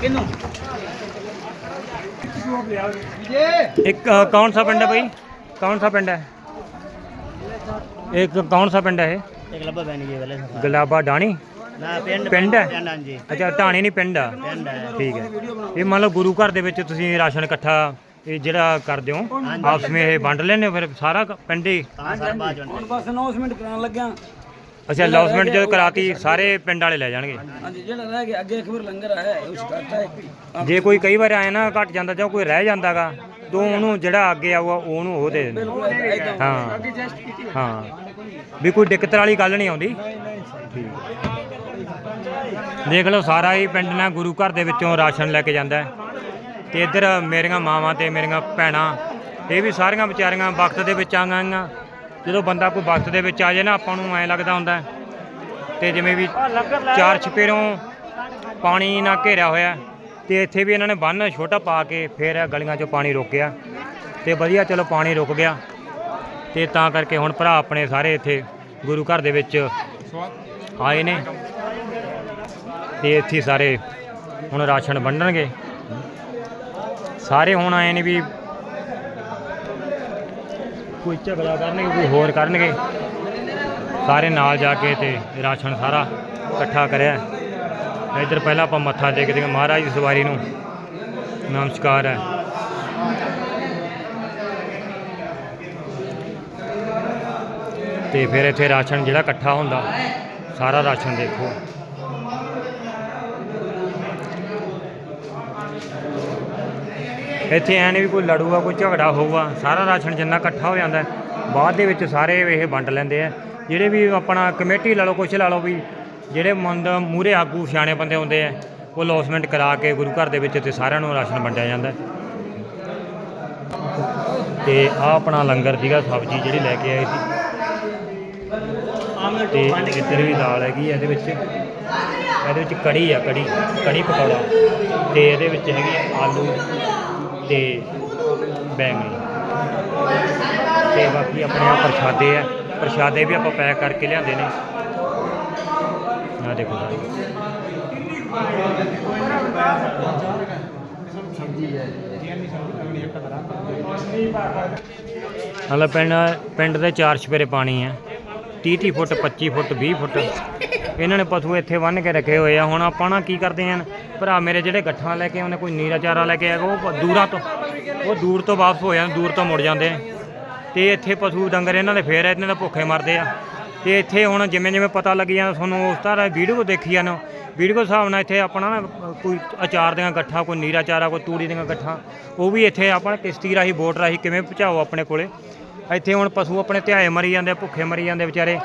ਕਿੰਨੂੰ एक अ, कौन सा पिंड है भाई कौन सा पिंड है एक कौन सा पिंड है ये? एक लब्बा बहन की वाले से। गलाबा डाणी ਨਾ ਪਿੰਡ ਪਿੰਡ ਹੈ? ਪਿੰਡ ਹਾਂਜੀ। ਅੱਛਾ ਢਾਣੀ ਨਹੀਂ ਪਿੰਡ ਆ? ਪਿੰਡ ਹੈ। ਠੀਕ ਹੈ। ਇਹ ਮੰਨ ਲਓ ਗੁਰੂ ਘਰ ਦੇ ਵਿੱਚ ਤੁਸੀਂ ਰਾਸ਼ਨ ਇਕੱਠਾ ਇਹ ਜਿਹੜਾ ਕਰਦੇ ਹੋ ਆਪਸ ਵਿੱਚ ਇਹ ਵੰਡ ਲੈਂਦੇ ਹੋ ਫਿਰ ਸਾਰਾ ਕ- ਪਿੰਡ ਹੀ? ਤਾਂ ਸਰ ਬਾਅਦ ਚੋਂ। ਹੁਣ ਬਸ ਅਨਾਉਂਸਮੈਂਟ ਕਰਾਉਣ ਲੱਗਿਆ। ਅੱਛਾ ਲੌਸਮੈਂਟ ਜਦੋਂ ਕਰਾਤੀ ਸਾਰੇ ਪਿੰਡ ਵਾਲੇ ਲੈ ਜਾਣਗੇ? ਹਾਂਜੀ ਜਿਹੜਾ ਰਹਿ ਗਿਆ ਅੱਗੇ ਇੱਕ ਵਾਰ ਲੰਗਰ ਆਇਆ ਹੈ, ਉਸ ਘਾਟਾ ਹੈ। ਜੇ ਕੋਈ ਕਈ ਵਾਰ ਆਏ ਨਾ ਘਟ ਜਾਂਦਾ ਜਾਂ ਕੋਈ ਰਹਿ ਜਾਂਦਾਗਾ ਤਾਂ ਉਹਨੂੰ ਜਿਹੜਾ ਅੱਗੇ ਆਊਗਾ ਉਹਨੂੰ ਉਹ ਦੇ ਦਿੰਦੇ। ਬਿਲਕੁਲ ਹਾਂ। ਹਾਂ। ਵੀ ਕੋਈ ਦਿੱਕਤ ਵਾਲੀ ਗੱਲ ਨਹੀਂ ਆਉਂਦੀ? ਠੀਕ। ਦੇਖ ਲਓ, ਸਾਰਾ ਹੀ ਪਿੰਡ ਨਾਲ ਗੁਰੂ ਘਰ ਦੇ ਵਿੱਚੋਂ ਰਾਸ਼ਨ ਲੈ ਕੇ ਜਾਂਦਾ ਹੈ ਤੇ ਇੱਧਰ ਮੇਰੀਆਂ ਮਾਵਾਂ ਤੇ ਮੇਰੀਆਂ ਭੈਣਾਂ, ਇਹ ਵੀ ਸਾਰੀਆਂ ਵਿਚਾਰੀਆਂ ਵਕਤ ਦੇ ਵਿੱਚ ਆ ਗਈਆਂ ਜਦੋਂ ਬੰਦਾ ਕੋਈ ਵਕਤ ਦੇ ਵਿੱਚ ਆ ਜਾਏ ਨਾ, ਆਪਾਂ ਨੂੰ ਐਂ ਲੱਗਦਾ ਹੁੰਦਾ ਹੈ। ਤੇ ਜਿਵੇਂ ਵੀ ਚਾਰ ਛਪੇਰੋਂ ਪਾਣੀ ਨਾਲ ਘੇਰਿਆ ਹੋਇਆ ਤੇ ਇੱਥੇ ਵੀ ਇਹਨਾਂ ਨੇ ਬੰਨ ਛੋਟਾ ਪਾ ਕੇ ਫਿਰ ਗਲੀਆਂ 'ਚੋਂ ਪਾਣੀ ਰੋਕਿਆ ਤੇ ਵਧੀਆ ਚਲੋ ਪਾਣੀ ਰੁਕ ਗਿਆ ਤੇ ਤਾਂ ਕਰਕੇ ਹੁਣ ਭਰਾ ਆਪਣੇ ਸਾਰੇ ਇੱਥੇ ਗੁਰੂ ਘਰ ਦੇ ਵਿੱਚ ਆਏ ਨੇ ਤੇ ਇੱਥੇ ਸਾਰੇ ਹੁਣ ਰਾਸ਼ਨ ਵੰਡਣਗੇ। ਸਾਰੇ ਹੁਣ ਆਏ ਨੇ ਵੀ ਕੋਈ ਝਗੜਾ ਕਰਨਗੇ, ਕੋਈ ਹੋਰ ਕਰਨਗੇ। ਸਾਰੇ ਨਾਲ ਜਾ ਕੇ ਤੇ ਰਾਸ਼ਨ ਸਾਰਾ ਇਕੱਠਾ ਕਰਿਆ। ਇੱਧਰ ਪਹਿਲਾਂ ਆਪਾਂ ਮੱਥਾ ਟੇਕਦੇ ਹਾਂ। ਮਹਾਰਾਜ ਦੀ ਸਵਾਰੀ ਨੂੰ ਨਮਸਕਾਰ ਹੈ। ਤੇ ਫਿਰ ਇੱਥੇ ਰਾਸ਼ਨ ਜਿਹੜਾ ਇਕੱਠਾ ਹੁੰਦਾ, ਸਾਰਾ ਰਾਸ਼ਨ ਦੇਖੋ। ਇੱਥੇ ਐ ਨਹੀਂ ਵੀ ਕੋਈ ਲੜੂਗਾ, ਕੋਈ ਝਗੜਾ ਹੋਊਗਾ, ਸਾਰਾ ਰਾਸ਼ਨ ਜਿੰਨਾ ਇਕੱਠਾ ਹੋ ਜਾਂਦਾ, ਬਾਅਦ ਦੇ ਵਿੱਚ ਸਾਰੇ ਇਹ ਵੰਡ ਲੈਂਦੇ ਆ। ਜਿਹੜੇ ਵੀ ਆਪਣਾ ਕਮੇਟੀ ਲਾ ਲਓ, ਕੁਛ ਲਾ ਲਓ ਵੀ ਜਿਹੜੇ ਮੰਦ ਮੂਰੇ ਆਗੂ ਸਿਆਣੇ ਬੰਦੇ ਹੁੰਦੇ ਆ, ਉਹ ਲੌਸਮੈਂਟ ਕਰਾ ਕੇ ਗੁਰੂ ਘਰ ਦੇ ਵਿੱਚ ਤੇ ਸਾਰਿਆਂ ਨੂੰ ਰਾਸ਼ਨ ਵੰਡਿਆ ਜਾਂਦਾ। ਹੈ। ਤੇ ਆ ਆਪਣਾ ਲੰਗਰ ਸੀਗਾ, ਸਬਜ਼ੀ ਜਿਹੜੀ ਲੈ ਕੇ ਆਏ ਸੀ। ਤੇ ਇੱਧਰ ਵੀ ਦਾਲ ਹੈਗੀ ਹੈ ਇਹਦੇ ਵਿੱਚ। ਇਹਦੇ ਵਿੱਚ ਕੜੀ ਆ, ਕੜੀ ਕੜੀ ਪਕੌੜਾ। ਤੇ ਇਹਦੇ ਵਿੱਚ ਹੈਗੀ ਆਲੂ। ਤੇ ਬੈਂਗਣੀ ਤੇ ਬਾਕੀ ਆਪਣੇ ਆ ਪ੍ਰਸ਼ਾਦੇ ਆ। ਪ੍ਰਸ਼ਾਦੇ ਵੀ ਆਪਾਂ ਪੈਕ ਕਰਕੇ ਲਿਆਂਦੇ ਨੇ। ਆ ਦੇਖੋ ਹਲਾ ਪਿੰਡ ਪਿੰਡ ਦੇ ਚਾਰ ਛਪੇਰੇ ਪਾਣੀ ਹੈ 30 30 ਫੁੱਟ 25 ਫੁੱਟ 20 ਫੁੱਟ। ਇਹਨਾਂ ਨੇ ਪਸ਼ੂ ਇੱਥੇ ਬੰਨ੍ਹ ਕੇ ਰੱਖੇ ਹੋਏ ਆ। ਹੁਣ ਆਪਾਂ ਨਾ ਕੀ ਕਰਦੇ ਆਂ? ਭਰਾ ਮੇਰੇ ਜਿਹੜੇ ਗੱਠਾਂ ਲੈ ਕੇ ਉਹਨੇ ਕੋਈ ਨੀਰਾ ਚਾਰਾ ਲੈ ਕੇ ਆਏਗਾ ਉਹ ਦੂਰਾਂ ਤੋਂ ਉਹ ਦੂਰ ਤੋਂ ਵਾਪਸ ਹੋ ਜਾਂਦੇ ਦੂਰ ਤੋਂ ਮੁੜ ਜਾਂਦੇ ਆ। ਤੇ ਇੱਥੇ ਪਸ਼ੂ ਡੰਗਰ ਇਹਨਾਂ ਦੇ ਫੇਰ ਇਹਨਾਂ ਦੇ ਭੁੱਖੇ ਮਰਦੇ ਆ। ਤੇ ਇੱਥੇ ਹੁਣ ਜਿਵੇਂ ਜਿਵੇਂ ਪਤਾ ਲੱਗੀ ਜਾਂਦਾ ਤੁਹਾਨੂੰ ਉਸ ਤਰ੍ਹਾਂ ਵੀਡੀਓ ਦੇਖੀ ਜਾਂਦੇ ਹੋ ਵੀਡੀਓ ਹਿਸਾਬ ਨਾਲ ਇੱਥੇ ਆਪਣਾ ਨਾ ਕੋਈ ਅਚਾਰ ਦੀਆਂ ਗੱਠਾਂ, ਕੋਈ ਨੀਰਾ ਚਾਰਾ, ਕੋਈ ਤੂੜੀ ਦੀਆਂ ਗੱਠਾਂ, ਉਹ ਵੀ ਇੱਥੇ ਆਪਾਂ ਕਿਸ਼ਤੀ ਰਾਹੀਂ, ਬੋਟ ਰਾਹੀਂ ਕਿਵੇਂ ਪਹੁੰਚਾਓ ਆਪਣੇ ਕੋਲੇ। ਇੱਥੇ ਹੁਣ ਪਸ਼ੂ ਆਪਣੇ ਧਿਆਏ ਮਰੀ ਜਾਂਦੇ ਭੁੱਖੇ ਮਰੀ ਜਾਂਦੇ ਵਿਚਾਰੇ।